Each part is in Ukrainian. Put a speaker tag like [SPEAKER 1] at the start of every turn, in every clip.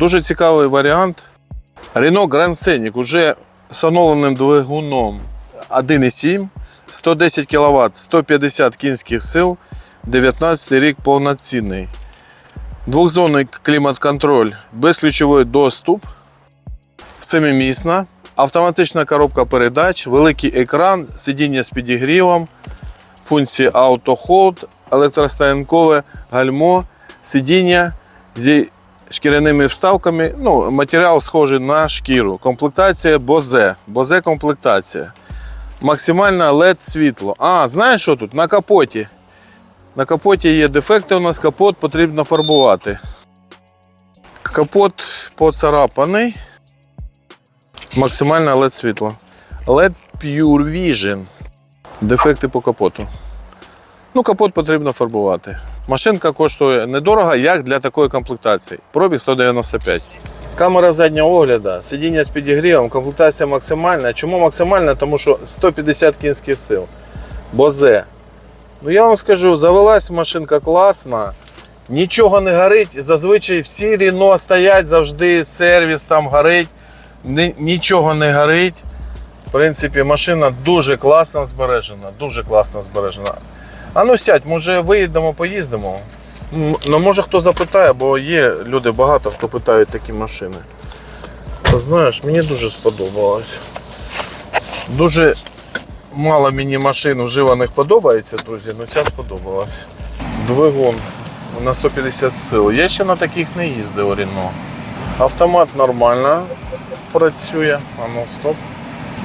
[SPEAKER 1] Дуже цікавий варіант. Renault Grand Scenic уже з оновленим двигуном 1,7, 110 кВт, 150 кінських сил, 19 рік повноцінний. Двохзонний клімат-контроль, безключовий доступ, семимісна, автоматична коробка передач, великий екран, сидіння з підігрівом, функції Auto Hold, електростоянкове гальмо, сидіння зі шкіряними вставками. Ну, матеріал схожий на шкіру. Комплектація Бозе. Бозе комплектація. Максимальне LED світло. А, знаєш що тут? На капоті. На капоті є дефекти у нас, капот потрібно фарбувати. Капот поцарапаний. Максимальне LED світло. LED Pure Vision. Дефекти по капоту. Ну, капот потрібно фарбувати. Машинка коштує недорого, як для такої комплектації. Пробіг 195. Камера заднього огляду, сидіння з підігрівом, комплектація максимальна. Чому максимальна? Тому що 150 кінських сил. Бозе. Ну я вам скажу, завелась машинка класна, нічого не горить. Зазвичай всі Ріно стоять завжди, сервіс там горить, нічого не горить. В принципі, машина дуже класно збережена, дуже класно збережена. А ну сядь, може виїдемо, поїздимо. Ну, може хто запитає, бо є люди багато, хто питають такі машини. Та знаєш, мені дуже сподобалось. Дуже мало мені машин вживаних подобається, друзі, але ця сподобалась. Двигун на 150 сил. Я ще на таких не їздив Рено. Автомат нормально працює. А ну стоп.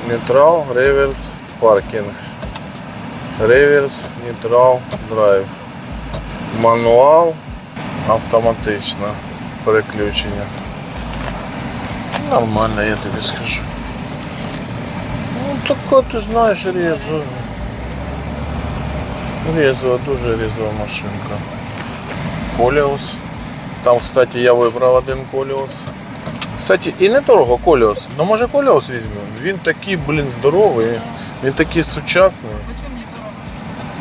[SPEAKER 1] Нейтрал, реверс, паркінг. Реверс, нейтрал, драйв. Мануал, автоматично переключення. Нормально, я тобі скажу. Ну, така, ти знаєш, резо. Резова, дуже резова машинка. Коліус. Там, кстати, я вибрав один коліус. Кстати, і недорого коліус. Ну може коліус візьмемо. Він такий, блін, здоровий. Він такий сучасний.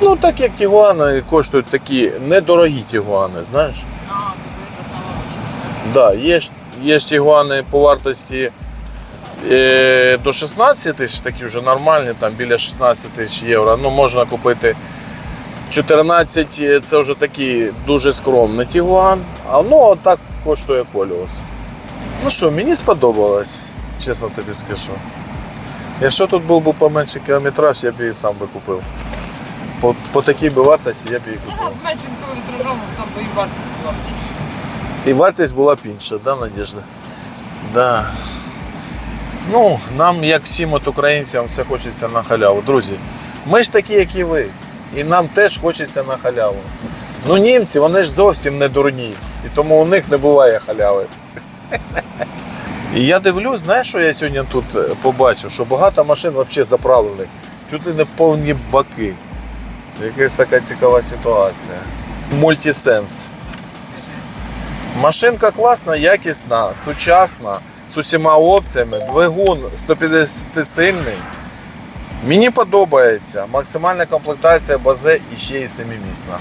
[SPEAKER 1] Ну, так як тігуани коштують такі недорогі тігуани, знаєш?
[SPEAKER 2] А, так это.
[SPEAKER 1] Да, є, ж- є ж тігуани по вартості е, до 16 тисяч, такі вже нормальні, там біля 16 тисяч євро. Ну, можна купити 14, е, це вже такий дуже скромний тігуан. А ну, отак коштує коліус. Ну що, мені сподобалось, чесно тобі скажу. Якщо тут був би поменше кілометраж, я б її сам би купив. По, по такій би вартості я б її купив.
[SPEAKER 2] Ну, значит, километражом там бы и вартість була більше.
[SPEAKER 1] І вартість була б інша, да, Надежда? Да. Ну, нам, як всім от українцям, все хочеться на халяву. Друзі, ми ж такі, як і ви. І нам теж хочеться на халяву. Ну, німці, вони ж зовсім не дурні. І тому у них не буває халяви. І я дивлюсь, знаєш, що я сьогодні тут е, побачив, що багато машин взагалі заправлених. Чуть ли не повні баки. Якась така цікава ситуація. Мультисенс. Машинка класна, якісна, сучасна, з усіма опціями, двигун 150 сильний. Мені подобається. Максимальна комплектація базе і ще й семимісна.